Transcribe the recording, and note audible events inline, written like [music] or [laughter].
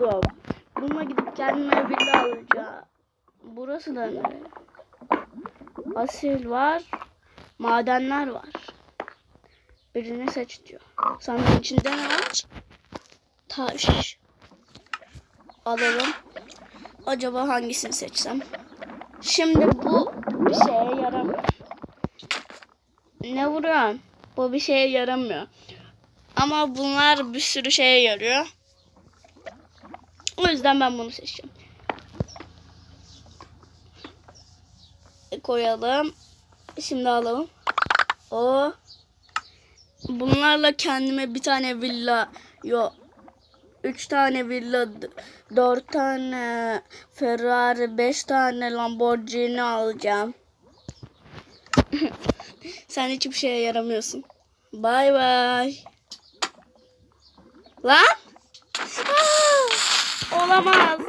buldum. Bununla gidip kendime villa alacağım. Burası da ne? Asil var. Madenler var. Birini seç diyor. Sandığın içinde ne var? Taş. Alalım. Acaba hangisini seçsem? Şimdi bu bir şeye yaramıyor. Ne vuruyorsun? Bu bir şeye yaramıyor. Ama bunlar bir sürü şeye yarıyor. O yüzden ben bunu seçeceğim. E, Koyalım. Şimdi alalım. O. Bunlarla kendime bir tane villa yok. Üç tane villa, dört tane Ferrari, beş tane Lamborghini alacağım. [laughs] Sen hiçbir şeye yaramıyorsun. Bay bay. Lan! olamaz.